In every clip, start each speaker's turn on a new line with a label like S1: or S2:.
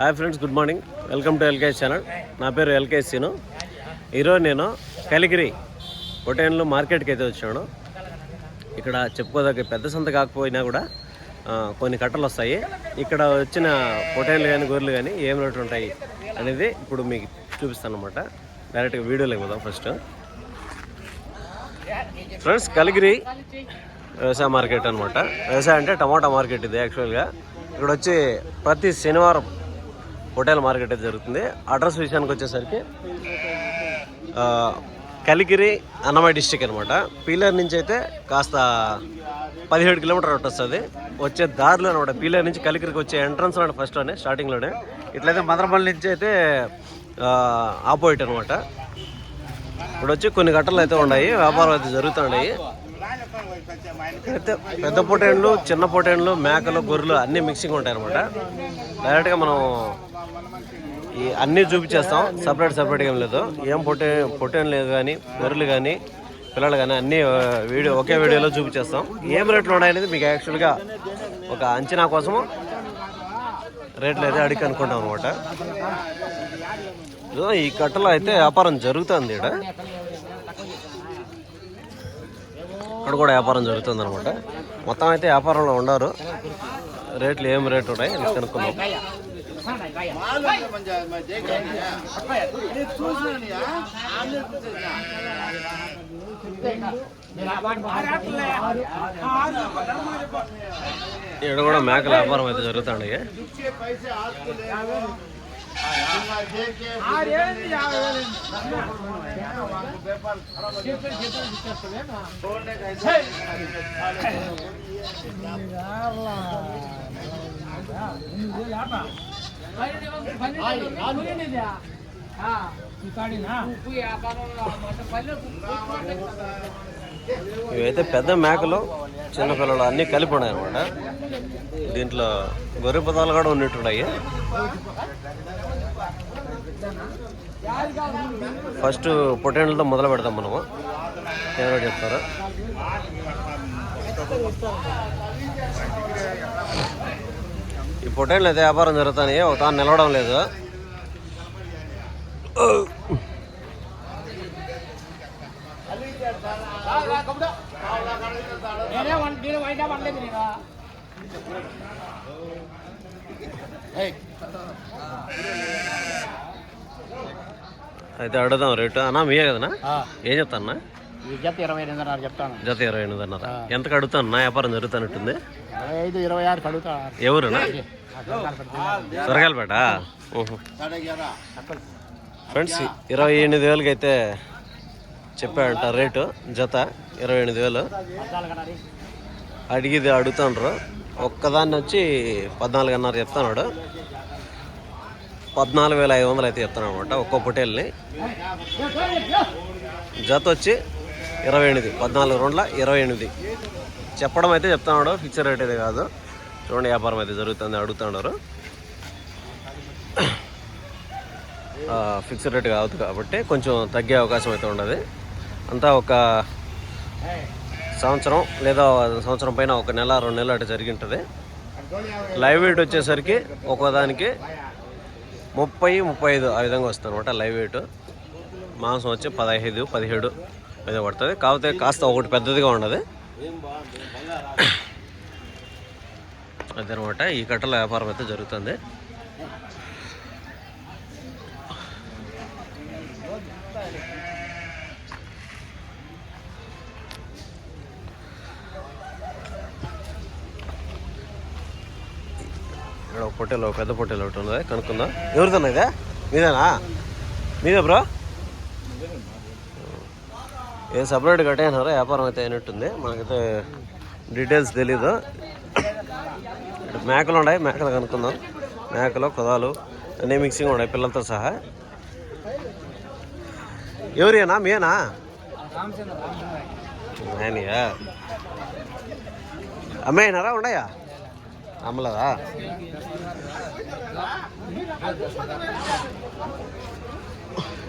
S1: Hi friends good morning. Welcome to LK channel. నా పేరు LK scene. ఈరోజు నేను కలిగిరి పొటేన్లు మార్కెట్కి అయితే వచ్చాను. ఇక్కడ చెప్పుకోదగ్గ పెద్ద సంత కాకపోయినా కూడా కొన్ని కట్టలు వస్తాయి. ఇక్కడ వచ్చిన పొటేన్లు కానీ గొర్రెలు కానీ ఏం రేటు ఉంటాయి అనేది ఇప్పుడు మీకు చూపిస్తాను అనమాట డైరెక్ట్గా వీడియోలోకి పోదాం ఫస్ట్. ఫ్రెండ్స్ కలిగిరి వ్యవసాయ మార్కెట్ అనమాట వ్యవసాయం అంటే టమాటా మార్కెట్ ఇది యాక్చువల్గా ఇక్కడ వచ్చి ప్రతి శనివారం హోటల్ మార్కెట్ అయితే జరుగుతుంది. అడ్రస్ విషయానికి వచ్చేసరికి కలిగిరి అన్నమయ్య డిస్టిక్ అనమాట పీలర్ నుంచి అయితే కాస్త పదిహేడు కిలోమీటర్ ఒకటి వస్తుంది వచ్చే దారిలో అనమాట పీలర్ నుంచి కలిగిరికి వచ్చే ఎంట్రన్స్ అనమాట ఫస్ట్లోనే స్టార్టింగ్లోనే ఇట్లయితే మదనపల్లి నుంచి అయితే ఆపోజిట్ అనమాట ఇప్పుడు వచ్చి కొన్ని గట్టలు అయితే ఉన్నాయి. వ్యాపారం అయితే జరుగుతున్నాయి. అయితే పెద్ద పొటేన్లు చిన్న పొటేన్లు మేకలు గొర్రెలు అన్నీ మిక్సింగ్ ఉంటాయి అనమాట డైరెక్ట్గా మనం ఈ అన్నీ చూపించేస్తాం. సపరేట్ సపరేట్గా ఏం లేదు. ఏం పొట్టే పొట్టేం లేదు కానీ గొర్రెలు కానీ పిల్లలు కానీ అన్నీ వీడియో ఒకే వీడియోలో చూపించేస్తాం. ఏం రేట్లు ఉన్నాయనేది మీకు యాక్చువల్గా ఒక అంచనా కోసము రేట్లు అయితే అడిగి అనుకుంటాం అనమాట ఈ కట్టలో అయితే వ్యాపారం జరుగుతుంది ఇక్కడ ఇక్కడ కూడా వ్యాపారం జరుగుతుంది అనమాట మొత్తం అయితే వ్యాపారంలో ఉండరు. రేట్లు ఏం రేట్లు ఉన్నాయి అని కనుక్కుందాం ఇక్కడ కూడా మేకల వ్యాపారం అయితే జరుగుతుంది ఇవైతే పెద్ద మేకలు చిన్న పిల్లలు అన్నీ కలిపి ఉన్నాయి అనమాట. దీంట్లో గొర్రె పదాలు కూడా ఉన్నట్టున్నాయి. ఫస్ట్ పొటేన్లతో మొదలు పెడతాం మనము. ఏమైనా చెప్తారా. ఈ పొటేన్లు అయితే వ్యాపారం జరుగుతాయి ఒక తాను నిలవడం లేదు. అయితే అడుగుదాం రేటు. అన్నా మీయే కదనా ఏం చెప్తాన్నా
S2: ఈ జత ఇరవై ఎనిమిదిన్నర చెప్తాను.
S1: జత ఇరవై ఎంతకు అడుగుతాను వ్యాపారం జరుగుతున్నట్టుంది
S2: ఇరవై ఐదు ఇరవై ఆరు కడుగుతా
S1: ఎవరునా? సొరగాలపేట ఫ్రెండ్స్ ఇరవై ఎనిమిది వేలకి అయితే చెప్పాడంట రేటు జత ఇరవై ఎనిమిది వేలు. అడిగిది అడుగుతాండ్రు. ఒక్కదాన్ని వచ్చి పద్నాలుగున్నర చెప్తాడు పద్నాలుగు వేల ఐదు వందలు అయితే చెప్తాను అనమాట ఒక్కో పొటేల్ని జత వచ్చి ఇరవై ఎనిమిది. పద్నాలుగు రోడ్ల ఇరవై ఎనిమిది. చెప్పడం అయితే చెప్తున్నాడు ఫిక్చర్ రేట్ అయితే కాదు. చూడండి వ్యాపారం అయితే జరుగుతుంది అడుగుతున్నారు. ఫిక్స్డ్ రేట్ కావద్దు కాబట్టి కొంచెం తగ్గే అవకాశం అయితే ఉండదు. అంతా ఒక సంవత్సరం లేదా సంవత్సరం పైన ఒక నెల రెండు నెలలు అటు జరిగి ఉంటుంది. లైవ్ వెయిట్ వచ్చేసరికి ఒక్కోదానికి ముప్పై ముప్పై ఐదు ఆ విధంగా వస్తుంది అనమాట లైవ్ వెయిట్. మాంసం వచ్చి పదహైదు పదిహేడు. మీద పడుతుంది కాకపోతే కాస్త ఒకటి పెద్దదిగా ఉండదు. అదనమాట ఈ కట్టల వ్యాపారం అయితే జరుగుతుంది. ఇక్కడ ఒక పొట్టేలు ఒక పెద్ద పొట్టెలు ఒకటి ఉన్నది కనుక్కుందా. ఎవరిదన్నా ఇదే? మీదేనా? మీదే బ్రో? ఏ సపరేట్ కట్టేనారో వ్యాపారం అయితే అయినట్టుంది. మనకైతే డీటెయిల్స్ తెలీదు. ఇటు మేకలు ఉన్నాయి మేకలు కనుక్కుందాం. మేకలు కుదాలు అన్నీ మిక్సింగ్ ఉన్నాయి పిల్లలతో సహా. ఎవరేనా మీనా ఆయనయా? అమ్మాయినారా ఉన్నాయా? అమ్మలదా?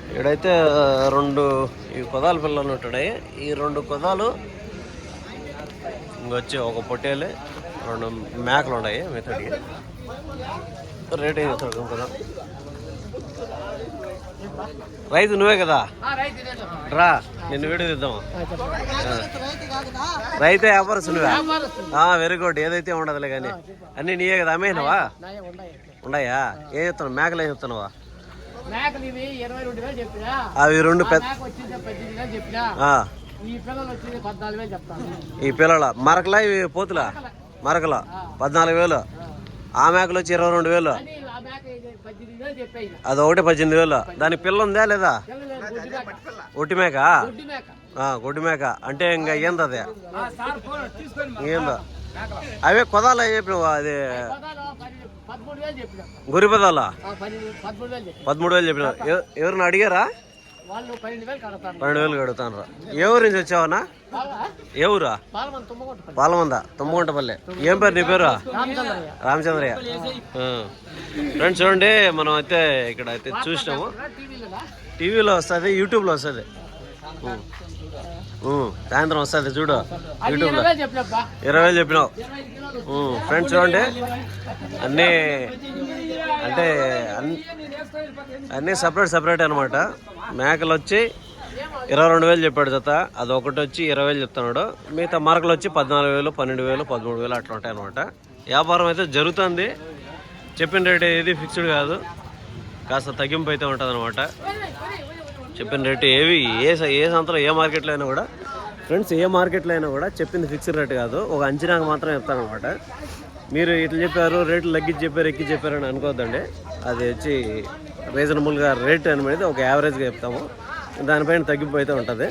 S1: ఇక్కడైతే రెండు ఈ కొదాలు పిల్లలు ఉంటున్నాయి ఈ రెండు కొదాలు ఇంకొచ్చి ఒక పొట్టేలు రెండు మేకలు ఉన్నాయి మెథడ్కి రేట్ ఏం చెప్తాడు కదా రైతు నువ్వే కదా? రా నిన్ను వీడియో రైతే వ్యాపారస్తు నువ్వే? వెరీ గుడ్ ఏదైతే ఉండదులే కానీ. అన్నీ నీయే కదా? అమ్మేనావా ఉన్నాయా? ఏం చెప్తున్నావు? మేకలు ఏం చెప్తున్నావా?
S2: మేకలు ఇవి ఇరవై రెండు వేలు చెప్పినా?
S1: అవి రెండు పెద్ద
S2: మేక వచ్చింది పద్దెనిమిది వేలు చెప్పినా?
S1: ఆ,
S2: ఈ పిల్లలు వచ్చింది పద్నాలుగు వేలు చెప్తాను.
S1: ఈ పిల్లల మరకలా ఇవి పోతులా? మరకల. పద్నాలుగు వేలు. ఆ. మేకలు వచ్చి ఇరవై రెండు వేలు. అది ఒకటి పద్దెనిమిది వేలు. దాని పిల్ల ఉందా లేదా?
S2: పిల్లలు గుడ్డి మేక.
S1: ఒట్టి మేక?
S2: గుడ్డి మేక.
S1: ఆ, గుడ్డి మేక. అంటే ఇంకా ఏంది అది?
S2: ఆ సార్ ఫోన్ తీసుకొని
S1: ఏందో? అవే కొదాలు చెప్పినావు అది.
S2: పదాలు పది- పదమూడు వేలు చెప్పినా.
S1: ఎవరిని అడిగారా?
S2: పన్నెండు వేలు కడతాను
S1: పన్నెండు వేలు కడుగుతాను ఏ ఊరు నుంచి వచ్చావనా ఏ ఊరా? పాలమంద తుమ్మగుంటపల్లి. ఏం పేరు నీ పేరు?
S2: రామచంద్రయ్య.
S1: ఫ్రెండ్స్ చూడండి మనం అయితే ఇక్కడ అయితే చూసినాము.
S2: టీవీలో
S1: వస్తుంది యూట్యూబ్లో వస్తుంది. సాయంత్రం వస్తుంది చూడు. యూట్యూబ్లో
S2: ఇరవై
S1: వేలు చెప్పినావు. ఫ్రెండ్స్ చూడండి. అన్నీ అంటే అన్ని అన్నీ సపరేట్ సపరేట్ అనమాట మేకలు వచ్చి ఇరవై రెండు వేలు చెప్పాడు జత అది ఒకటి వచ్చి ఇరవై వేలు చెప్తున్నాడు. మిగతా మరకలు వచ్చి పద్నాలుగు వేలు పన్నెండు వేలు పదమూడు వేలు అట్లా ఉంటాయి అనమాట వ్యాపారం అయితే జరుగుతుంది. చెప్పిన రేట్ ఏది ఫిక్స్డ్ కాదు. కాస్త తగ్గింపు అయితే ఉంటుంది అనమాట చెప్పిన రేటు ఏవి? ఏ స- ఏ సంతలో ఏ మార్కెట్లో అయినా కూడా ఫ్రెండ్స్ ఏ మార్కెట్లో అయినా కూడా చెప్పింది ఫిక్స్డ్ రేట్ కాదు. ఒక అంచనాకు మాత్రం చెప్తానమాట అనమాట మీరు ఇట్లా చెప్పారు రేట్లు లగ్గించి చెప్పారు ఎక్కి చెప్పారని అనుకోవద్దండి అది వచ్చి రీజనబుల్గా రేట్ అనేది ఒక యావరేజ్గా చెప్తాము. దానిపైన తగ్గింపు అయితే ఉంటుంది.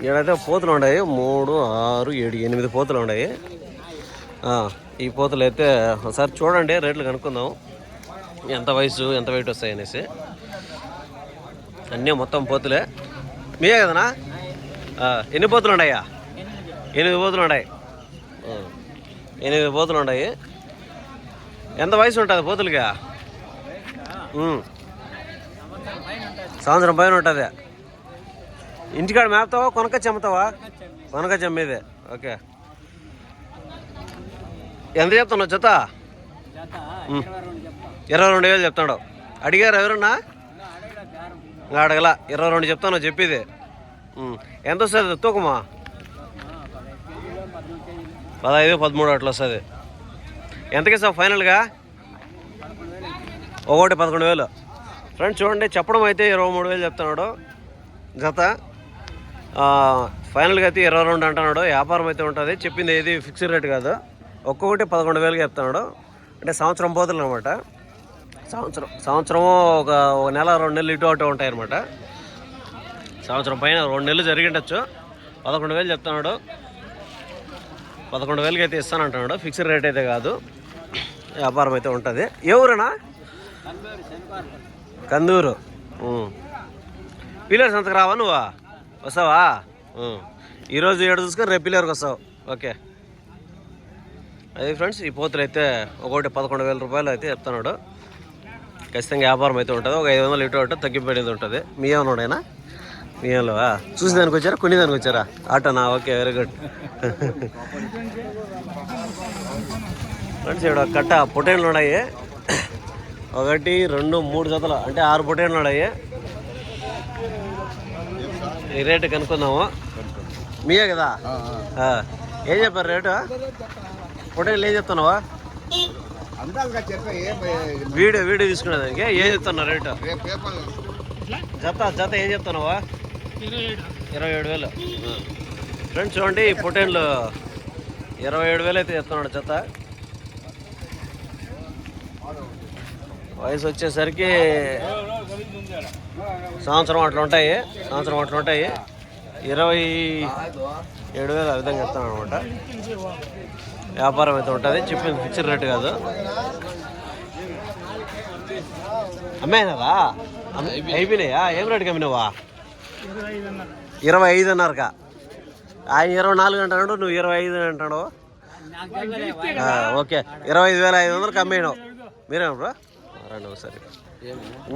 S1: ఇక్కడైతే పోతులు ఉన్నాయి. మూడు ఆరు ఏడు ఎనిమిది పోతులు ఉన్నాయి. ఈ పోతులు అయితే ఒకసారి చూడండి రేట్లు కనుక్కుందాం. ఎంత వయసు ఎంత వెయిట్ వస్తాయి అనేసి. అన్నీ మొత్తం పోతులే. మీయే కదనా? ఎన్ని పోతులు ఉన్నాయా ఎనిమిది పోతులు ఉన్నాయి ఎనిమిది పోతులు ఉన్నాయి ఎంత వయసు ఉంటుంది పోతులుగా. సంవత్సరం పైన ఉంటుంది. ఇంటికాడ మేపుతావా? కొనక చెమ్ముతావా? కొనక చెమ్మేదే. ఓకే. ఎంత చెప్తున్నావు జత? ఉమ్. ఇరవై రెండు వేలు చెప్తాడు అడిగారు ఎవరన్నా? ఇంకా అడగల ఇరవై రెండు చెప్తాను చెప్పేది. ఎంత వస్తుంది తూకమా? పదహైదు పదమూడు అట్లా వస్తుంది. ఎంతకి సార్ ఫైనల్గా? ఒకటి పదకొండు వేలు. ఫ్రెండ్స్ చూడండి చెప్పడం అయితే ఇరవై మూడు వేలు చెప్తున్నాడు. జత ఫైనల్గా అయితే ఇరవై రెండు అంటున్నాడు. వ్యాపారం అయితే ఉంటుంది. చెప్పింది ఏది ఫిక్స్డ్ రేట్ కాదు. ఒక్కొక్కటి పదకొండు వేలుగా చెప్తున్నాడు. అంటే సంవత్సరం పోతులు అనమాట సంవత్సరం. సంవత్సరం ఒక ఒక నెల రెండు నెలలు ఇటు అటు ఉంటాయి అనమాట సంవత్సరం పైన రెండు నెలలు జరిగిండొచ్చు. పదకొండు వేలు చెప్తున్నాడు. పదకొండు వేలకి అయితే ఇస్తాను అంటున్నాడు ఫిక్స్డ్ రేట్ అయితే కాదు. వ్యాపారం అయితే ఉంటుంది. ఏ ఊరేనా? కందూరు. పిల్లర్స్ అంతకు రావా నువ్వా? వస్తావా? ఈరోజు ఏడు చూసుకొని రేపు పిల్లర్కి వస్తావు. ఓకే. అది ఫ్రెండ్స్ ఈ పోతులు అయితే ఒకటి పదకొండు వేల రూపాయలు అయితే చెప్తున్నాడు. ఖచ్చితంగా వ్యాపారం అయితే ఉంటుంది. ఒక ఐదు వందలు ఇటు అటు తగ్గిపోయేది ఉంటుంది. మీ ఏమన్నాడైనా మీ చూసి దానికి వచ్చారా? కొన్ని దానికి వచ్చారా? ఆటోనా? ఓకే వెరీ గుడ్ ఫ్రెండ్స్ ఇక్కడ కట్ట పొటేన్లు ఉన్నాయి. ఒకటి రెండు మూడు జతలు అంటే ఆరు పొటేన్లు ఉన్నాయి. ఈ రేటు కనుక్కుందాము. మీయే కదా. ఏం చెప్పారు రేటు? పొటేన్లు ఏం చెప్తున్నావా? వీడియో వీడియో తీసుకునేదానికి ఏం చెప్తున్నా రేటు? జత జత ఏం చెప్తున్నావా? ఇరవై ఏడు వేలు. ఫ్రెండ్స్ చూడండి ఈ పొటేన్లు ఇరవై ఏడు వేలు అయితే చెప్తున్నాడు జత. వయసు వచ్చేసరికి సంవత్సరం అట్లా ఉంటాయి సంవత్సరం అట్లా ఉంటాయి. ఇరవై ఏడు వేలు ఆ విధంగా చెప్తాను అనమాట. వ్యాపారం అయితే ఉంటుంది. చెప్పింది ఫిక్స్డ్ రేట్ కాదు. అమ్మాయినరా అయిపోయినాయా? ఏం రేటుకి అమ్మినావా? ఇరవై ఐదు అన్నారుగా ఆయన ఇరవై నాలుగు అంటాడు నువ్వు ఇరవై ఐదు అంటాడు ఓకే. ఇరవై ఐదు వేల ఐదు వందలకి అమ్మేనావు మీరేం బ్రో? రండి ఒకసారి.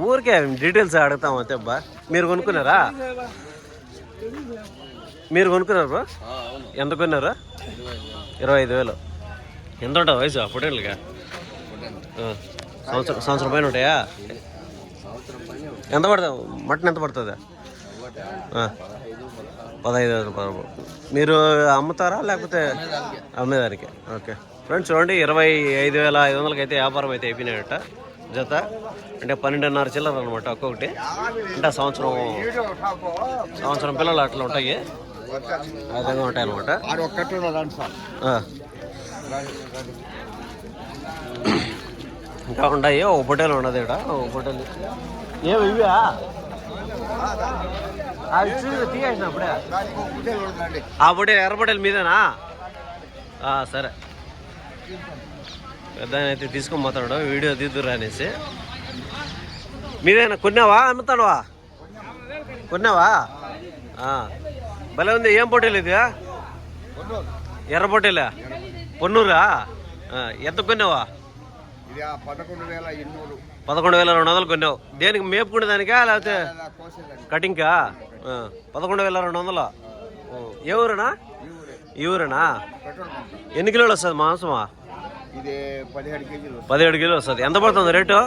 S1: ఊరికే డీటెయిల్స్ అడుగుతాం అంతే అబ్బా. మీరు కొనుక్కున్నారా? మీరు కొనుక్కున్నారు బ్రో? ఎంత కొన్నారు? ఇరవై ఐదు వేలు. ఎంత ఉంటుంది వయసు? పొటేళ్ళకి సంవత్సరం సంవత్సరం పైన ఉంటాయా? ఎంత పడుతుంది మటన్ ఎంత పడుతుంది? ఆ, పదహైదు వేల రూపాయలు. మీరు అమ్ముతారా లేకపోతే అమ్మేదానికి? ఓకే. ఫ్రెండ్స్ చూడండి ఇరవై ఐదు వేల ఐదు వందలకి అయితే వ్యాపారం అయితే అయిపోయినాయట. జత. అంటే పన్నెండున్నర చిల్లర అనమాట ఒక్కొక్కటి. అంటే సంవత్సరం సంవత్సరం పిల్లలు అట్లా ఉంటాయి. ఆ విధంగా ఉంటాయి అనమాట
S2: ఆడు ఒక్కటి రండి సార్
S1: ఇంకా ఉన్నాయి ఓ హోటల్ ఉన్నది ఇక్కడ ఒక హోటల్. ఏమి ఇవా అది చూసి తీయాల్సిన అప్పుడే. ఆ హోటల్ ఎర్ర హోటల్ మీదేనా? సరే. పెద్ద అయితే తీసుకొని పోతాడు వీడియో తీద్దురా అనేసి. మీదేనా కొన్నావా అమ్ముతాడువా కొన్నావా? భలే ఉంది ఏం పొట్టేలు ఇది? ఎర్ర పొట్టేలా పొన్నూరా? ఎంత కొన్నావా? పదకొండు వేల రెండు వందలు కొన్నావు. దేనికి మేపుకునే దానికా లేకపోతే కటింగ్కా పదకొండు వేల రెండు వందలు? ఏ ఊరేనా?
S2: ఈ ఊరే.
S1: ఈ ఊరేనా? ఎన్ని కిలోలు వస్తుంది మాంసమా?
S2: ఇది పదిహేడు
S1: కిలో వస్తుంది. ఎంత పడుతుంది రేటు?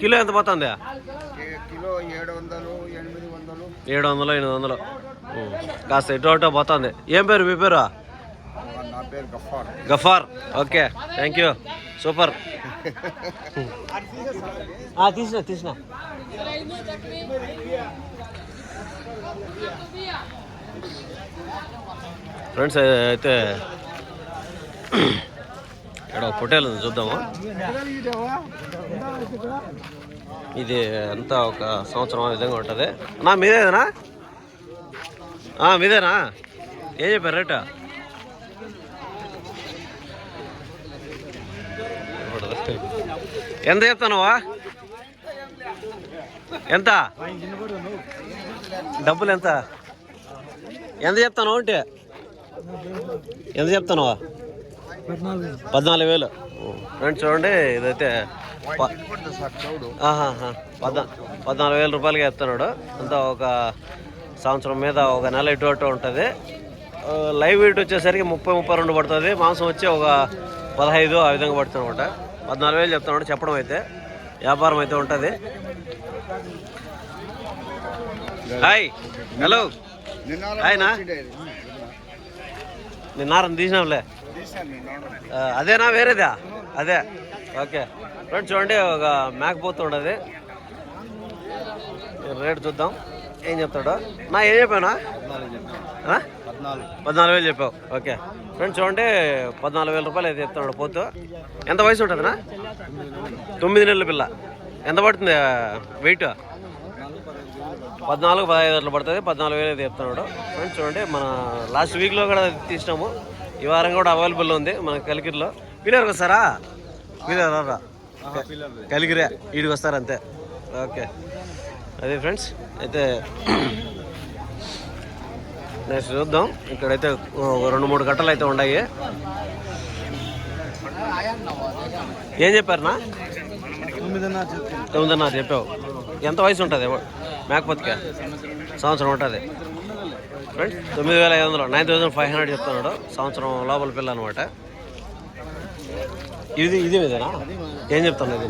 S1: కిలో ఎంత పడుతుంది?
S2: ఏడు వందలు ఎనిమిది వందలు.
S1: కాస్త ఇటు అటు పోతుంది. ఏం పేరు మీ పేరు?
S2: పేరు Gaffar.
S1: Gaffar okay thank you super. తీసిన తీసిన ఫ్రెండ్స్ అయితే ఇక్కడ ఒక హోటల్ ఉంది చూద్దాము? ఇది అంతా ఒక సంవత్సరం విధంగా ఉంటుంది. నా మీదేనా? మీదేనా? ఏం చెప్పారు రేటా? ఎంత చెప్తానవా ఎంత? డబ్బులు ఎంత? ఎంత చెప్తాను అంటే? ఎంత చెప్తానవా పద్నాలుగు వేలు. ఫ్రెండ్స్ చూడండి ఇదైతే పద్నాలుగు వేల రూపాయలకి చెప్తున్నాడు. అంతా ఒక సంవత్సరం మీద ఒక నెల ఇటు అటు ఉంటుంది. లైవ్ వెయిట్ వచ్చేసరికి ముప్పై ముప్పై రెండు పడుతుంది. మాంసం వచ్చి ఒక పదహైదు ఆ విధంగా పడుతుంది అనమాట పద్నాలుగు వేలు చెప్తున్నాడు చెప్పడం అయితే. వ్యాపారం అయితే ఉంటుంది. హాయ్ హలో
S2: నిన్న
S1: ఆయనా? నేను నారం తీసినాంలే అదేనా వేరేదా? అదే. ఓకే. ఫ్రెండ్స్ చూడండి ఒక మేకపోతు ఉండదు రేట్ చూద్దాం. ఏం చెప్తాడు? నా ఏం చెప్పానా?
S2: పద్నాలుగు.
S1: వేలు చెప్పావు. ఓకే. ఫ్రెండ్స్ చూడండి పద్నాలుగు వేల రూపాయలు అయితే చెప్తున్నాడు పోతు. ఎంత వయసు ఉంటుందినా తొమ్మిది నెలల పిల్ల. ఎంత పడుతుంది వెయిట్ పద్నాలుగు పదహైదు వేలు పడుతుంది. పద్నాలుగు వేలు అయితే చెప్తున్నాడు. ఫ్రెండ్స్ చూడండి మన లాస్ట్ వీక్లో కూడా తీసినాము. ఈ వారం కూడా అవైలబుల్ ఉంది మన కలికిరిలో. పిల్లరు వస్తారా? పిల్లరా రారా? కలిగిరే వీడికి వస్తారు అంతే ఓకే. అదే ఫ్రెండ్స్ అయితే నెక్స్ట్ చూద్దాం. ఇక్కడైతే రెండు మూడు గంటలు అయితే ఉన్నాయి ఏం చెప్పారునా తొమ్మిదిన్నర చెప్పావు. ఎంత వయసు ఉంటుంది? మేకపోతుకే? సంవత్సరం ఉంటుంది. ఫ్రెండ్స్ తొమ్మిది వేల ఐదు వందలు. నైన్ థౌసండ్ ఫైవ్ హండ్రెడ్ చెప్తున్నాడు. సంవత్సరం లోపల పిల్ల అనమాట. ఇది ఇది మీదేనా? ఏం చెప్తాను ఇది?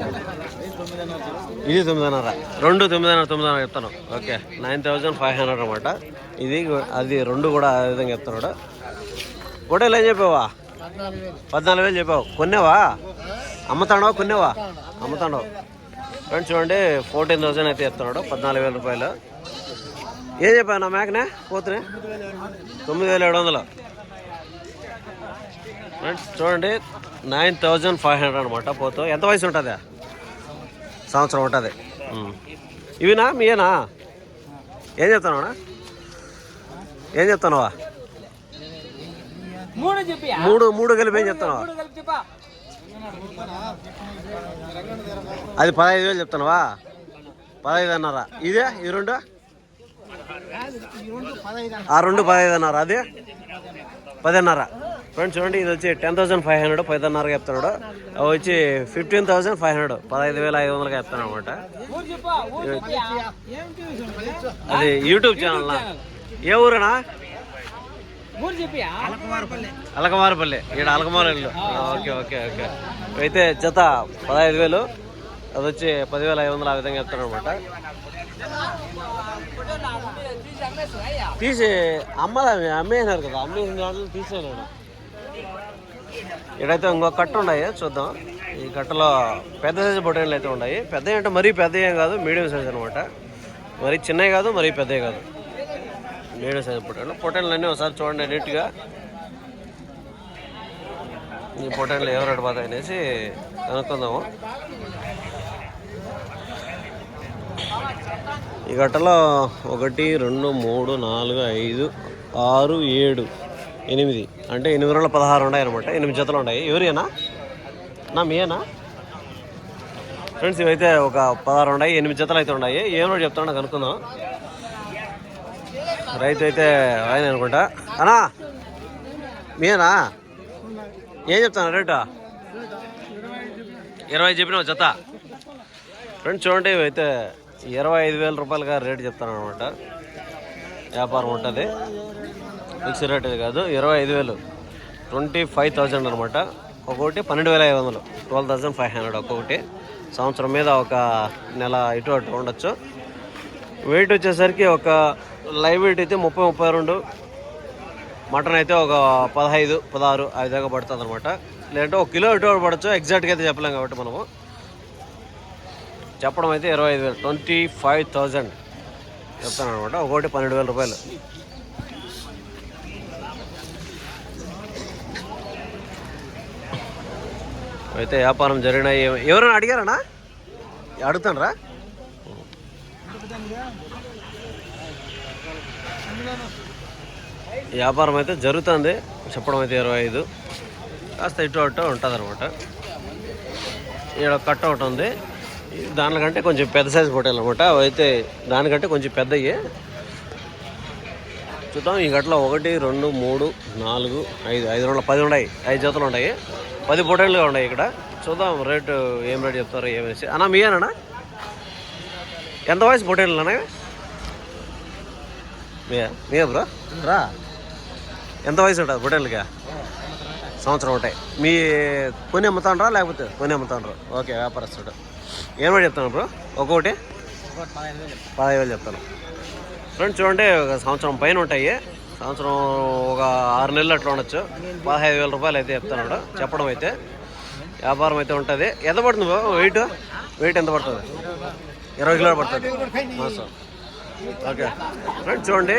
S1: ఇది తొమ్మిదిన్నర. రెండు తొమ్మిదిన్నర తొమ్మిదిన్నర చెప్తాను. Okay. Nine thousand five hundred అనమాట ఇది అది రెండు కూడా ఆ విధంగా చెప్తున్నాడు. హోటల్ ఏం చెప్పావా? పద్నాలుగు వేలు చెప్పావు. కొన్నావా? అమ్ముతాడో కొన్నావా? అమ్ముతాడో ఫ్రెండ్స్ చూడండి ఫోర్టీన్ థౌసండ్ అయితే చెప్తున్నాడు పద్నాలుగు వేల రూపాయలు. ఏం చెప్పాను నా మేకనే పోతునే? తొమ్మిది వేల ఏడు వందలు. ఫ్రెండ్స్ చూడండి నైన్ థౌజండ్ ఫైవ్ హండ్రెడ్ అనమాట పోతూ. ఎంత వయసు ఉంటుందా? సంవత్సరం ఉంటుంది. ఇవినా మీయేనా? ఏం చెప్తానవా ఏం చెప్తానవా
S3: మూడు
S1: మూడు మూడు కలిపి ఏం చెప్తానవా అది పదహైదు వేలు చెప్తానవా పదహైదు అన్నారా? ఇదే? ఈ రెండు? ఆ రెండు పదహైదు అన్నారా అది? పదిన్నర ఫ్రెండ్స్ చూడండి ఇది వచ్చి టెన్ థౌసండ్ ఫైవ్ హండ్రెడ్ పదిన్నరగా చెప్తున్నాడు. అవి వచ్చి ఫిఫ్టీన్ థౌసండ్ ఫైవ్ హండ్రెడ్ పదహైదు వేల ఐదు వందలుగా చెప్తాను అనమాట. అది యూట్యూబ్ ఛానల్ ఏ ఊరేనా? అలకమారపల్లి ఇక్కడ అలకమారపల్లి ఓకే ఓకే ఓకే. అయితే జత పదహైదు వేలు. అది వచ్చి పదివేల ఐదు వందలు ఆ విధంగా చెప్తాను అనమాట. తీసి అమ్మదా అమ్మేసినారు కదా అమ్మేసిన దాంట్లో తీసేయలేడు. ఇక్కడైతే ఇంకో కట్ట ఉన్నాయి చూద్దాం. ఈ కట్టలో పెద్ద సైజు పొటేన్లు అయితే ఉన్నాయి. పెద్ద అంటే మరీ పెద్ద ఏం కాదు మీడియం సైజ్ అనమాట మరీ చిన్నవి కాదు మరీ పెద్దవి కాదు. మీడియం సైజ్ పొటేన్లు పొటాన్లు అన్నీ ఒకసారి చూడండి నీట్గా ఈ పొటేన్లు ఎవరు అడిపోతాయి అనేసి కనుక్కుందాము. ఈ గట్టలో ఒకటి రెండు మూడు నాలుగు ఐదు ఆరు ఏడు ఎనిమిది. అంటే ఎనిమిది రోజుల పదహారు ఉన్నాయి అనమాట. ఎనిమిది జతలు ఉన్నాయి. ఎవరియేనా? నా మీయేనా? ఫ్రెండ్స్ ఇవైతే ఒక పదహారు ఉన్నాయి. ఎనిమిది జతలు అయితే ఉన్నాయి. ఏం రోజు చెప్తాడో కనుక్కుందాం రైతు అయితే ఆయన అనుకుంటా. అనా మీయేనా? ఏం చెప్తాను రేటా? ఇరవై చెప్పిన జత. ఫ్రెండ్స్ చూడండి ఇవైతే ఇరవై ఐదు వేల రూపాయలుగా రేటు చెప్తాను అనమాట వ్యాపారం ఉంటుంది. ఫిక్స్డ్ రేట్ ఇది కాదు ఇరవై ఐదు వేలు. ట్వంటీ ఫైవ్ థౌజండ్ అనమాట ఒక్కొక్కటి పన్నెండు వేల ఐదు వందలు. ట్వెల్వ్ థౌజండ్ ఫైవ్ హండ్రెడ్ ఒక్కొక్కటి. సంవత్సరం మీద ఒక నెల ఇటు అటు ఉండొచ్చు. వెయిట్ వచ్చేసరికి ఒక లైవ్ వెయిట్ అయితే ముప్పై ముప్పై రెండు. మటన్ అయితే ఒక పదహైదు పదహారు ఆ విధంగా పడుతుంది అనమాట లేదంటే ఒక కిలో ఇటు పడచ్చు. ఎగ్జాక్ట్గా అయితే చెప్పలేం కాబట్టి మనము. చెప్పడం అయితే ఇరవై ఐదు వేలు. Twenty five thousand. చెప్తాను అనమాట ఒకటి పన్నెండు వేల రూపాయలు. అయితే వ్యాపారం జరిగినాయి ఎవరైనా అడిగారనా? అడుగుతానరా. వ్యాపారం అయితే జరుగుతుంది. చెప్పడం అయితే ఇరవై ఐదు. కాస్త ఇటు అటు ఉంటుంది అనమాట ఇక్కడ కట్ ఒకటి ఉంది. దానికంటే కొంచెం పెద్ద సైజు పొట్టేలు అనమాట అయితే దానికంటే కొంచెం పెద్దవి చూద్దాం. ఈ గట్ల ఒకటి రెండు మూడు నాలుగు ఐదు. ఐదు రెండు పది ఉన్నాయి. ఐదు జతలు ఉన్నాయి పది పొటేళ్ళుగా ఉన్నాయి ఇక్కడ. చూద్దాం రేటు ఏం రేటు చెప్తారో ఏమేసి అన్నా మీయేనా ఎంత వయసు పొటేళ్ళు అన్నా? మీయా మీయా బ్రో? రా. ఎంత వయసు ఉంటుంది పొటేళ్ళకి సంవత్సరం ఉంటాయి మీ కొని అమ్ముతాండ్రా లేకపోతే కొని అమ్ముతాండ్రు? ఓకే వ్యాపారస్తుడు. ఏమని చెప్తాను బ్రో? ఒక్కొక్కటి? పదహైదు వేలు చెప్తాను. ఫ్రెండ్స్ చూడండి ఒక సంవత్సరం పైన ఉంటాయి. సంవత్సరం ఒక ఆరు నెలలు అట్లా ఉండొచ్చు. పదహైదు వేల రూపాయలు అయితే చెప్తున్నాడు చెప్పడం అయితే. వ్యాపారం అయితే ఉంటుంది. ఎంత పడుతుంది బాబు వెయిట్ వెయిట్ ఎంత పడుతుంది? ఇరవై కిలోలు పడుతుంది. మాసం ఓకే. ఫ్రెండ్స్ చూడండి.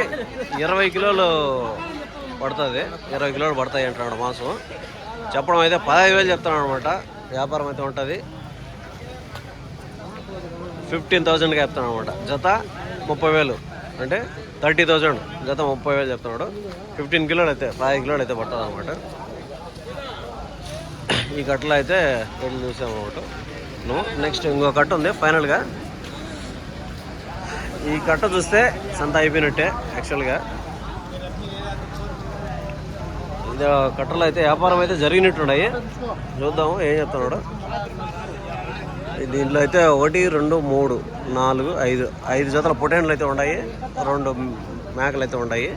S1: ఇరవై కిలోలు పడుతుంది. ఇరవై కిలోలు పడతాయి అంటున్నాడు మాసం. చెప్పడం అయితే పదహైదు వేలు చెప్తున్నాడు అనమాట వ్యాపారం అయితే ఉంటుంది. ఫిఫ్టీన్ థౌజండ్గా చెప్తున్నాడు అనమాట జత ముప్పై వేలు. అంటే థర్టీ థౌజండ్. జత ముప్పై వేలు చెప్తున్నాడు. ఫిఫ్టీన్ కిలోలు అయితే ఫైవ్ కిలోలు అయితే పట్టదు అనమాట ఈ కట్టలో అయితే రెండు చూసాము అనమాట నెక్స్ట్ ఇంకో కట్ట ఉంది ఫైనల్గా. ఈ కట్ట చూస్తే సంత అయిపోయినట్టే యాక్చువల్గా ఇది కట్టలో అయితే వ్యాపారం అయితే జరిగినట్టున్నాయి. చూద్దాము ఏం చెప్తున్నాడు. దీంట్లో అయితే ఒకటి రెండు మూడు నాలుగు ఐదు. ఐదు జతల పొటేన్లు అయితే ఉన్నాయి. రెండు మేకలు అయితే ఉన్నాయి.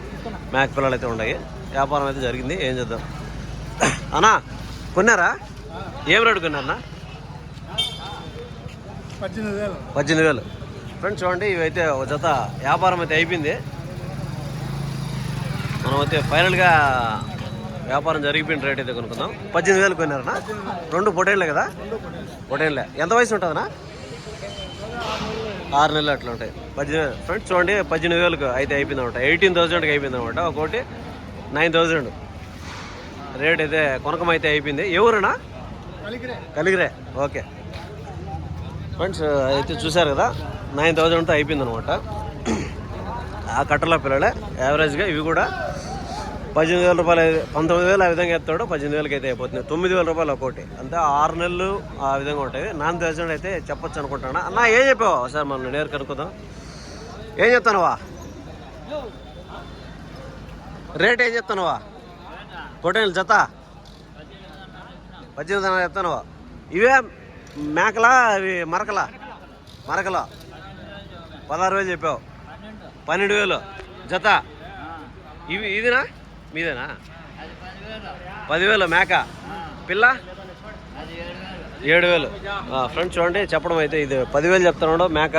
S1: మేక పిల్లలు అయితే ఉన్నాయి. వ్యాపారం అయితే జరిగింది. ఏం చేద్దాం? అన్నా కొన్నారా? ఏం రేటు కొన్నారన్నా?
S2: పద్దెనిమిది వేలు.
S1: ఫ్రెండ్స్ చూడండి ఇవైతే ఒక జత వ్యాపారం అయితే అయిపోయింది. మనం అయితే ఫైనల్గా వ్యాపారం జరిగిపోయిన రేట్ అయితే కొనుక్కుందాం. పద్దెనిమిది వేలు కొన్నారనా రెండు పొటేన్లే కదా? పొటేన్లే ఎంత వయసు ఉంటుందనా ఆరు నెలలు అట్లా ఉంటాయి. పద్దెనిమిది ఫ్రెండ్స్ చూడండి పద్దెనిమిది వేలకు అయితే అయిపోయింది అనమాట ఎయిటీన్ థౌసండ్కి అయిపోయింది అనమాట ఒకటి నైన్ థౌజండ్ రేట్ అయితే కొనకం అయితే అయిపోయింది. ఎవరునా కలిగిరే. ఓకే. ఫ్రెండ్స్ అయితే చూశారు కదా నైన్ థౌజండ్తో అయిపోయింది అనమాట ఆ కట్టల పిల్లలే యావరేజ్గా ఇవి కూడా పద్దెనిమిది వేల రూపాయలు పంతొమ్మిది వేలు ఆ విధంగా ఎత్తాడు పద్దెనిమిది వేలకి అయితే అయిపోతుంది. తొమ్మిది వేల రూపాయలు ఒకటి అంటే ఆరు నెలలు ఆ విధంగా ఉంటాయి. నాన్ థౌజండ్ అయితే చెప్పొచ్చు అనుకుంటాను అన్న ఏం చెప్పావు? సార్ మనం నేరు కనుక్కుందాం. ఏం చెప్తానువా? రేట్ ఏం చెప్తానువా? పొటేలు జత? పద్దెనిమిది వందల చెప్తానువా? ఇవే మేకలా అవి మరకలా? మరకలా? పదహారు వేలు చెప్పావు. పన్నెండు వేలు. జత? ఇవి ఇదినా మీదేనా? పదివేలు మేక. పిల్ల? ఏడు వేలు ఫ్రెండ్స్ చూడండి చెప్పడం అయితే ఇది పదివేలు చెప్తున్నాడు మేక.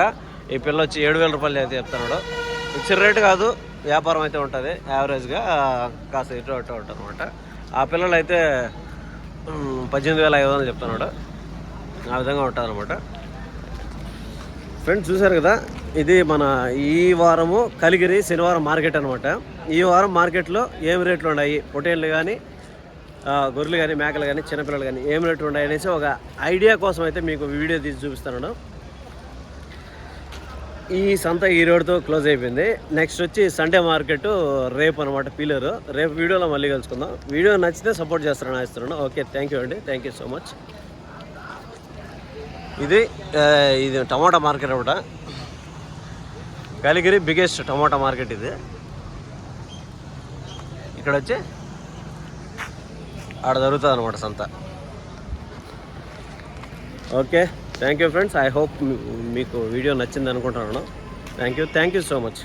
S1: ఈ పిల్ల వచ్చి ఏడు వేల రూపాయలు అయితే చెప్తున్నాడు. ఫిక్స్డ్ రేట్ కాదు వ్యాపారం అయితే ఉంటుంది యావరేజ్గా కాస్త ఇటు అటు ఉంటుంది అనమాట ఆ పిల్లలు అయితే పద్దెనిమిది వేల ఐదు వందలు చెప్తున్నాడు. ఆ విధంగా ఉంటుంది అనమాట ఫ్రెండ్స్ చూశారు కదా ఇది మన ఈ వారము కలిగిరి శనివారం మార్కెట్ అనమాట ఈ వారం మార్కెట్లో ఏం రేట్లు ఉన్నాయి? పొటేళ్ళు కానీ గొర్రెలు కానీ మేకలు కానీ చిన్నపిల్లలు కానీ ఏం రేట్లు ఉన్నాయి అనేసి ఒక ఐడియా కోసం అయితే మీకు వీడియో తీసి చూపిస్తున్నాను ఈ సంత ఈ రోడ్తో క్లోజ్ అయిపోయింది. నెక్స్ట్ వచ్చి సండే మార్కెట్ రేపు అనమాట పీలరు రేపు వీడియోలో మళ్ళీ కలుసుకుందాం. వీడియో నచ్చితే సపోర్ట్ చేస్తారని ఆశిస్తున్నాను. ఓకే థ్యాంక్ యూ అండి. Thank you so much. ఇది ఇది టమాటా మార్కెట్ అనమాట కలిగిరి బిగ్గెస్ట్ టమాటా మార్కెట్ ఇది. ఇక్కడ వచ్చి ఆడ జరుగుతుంది అనమాట సంత. Okay thank you friends I hope మీకు వీడియో నచ్చింది అనుకుంటున్నాను thank you thank you so much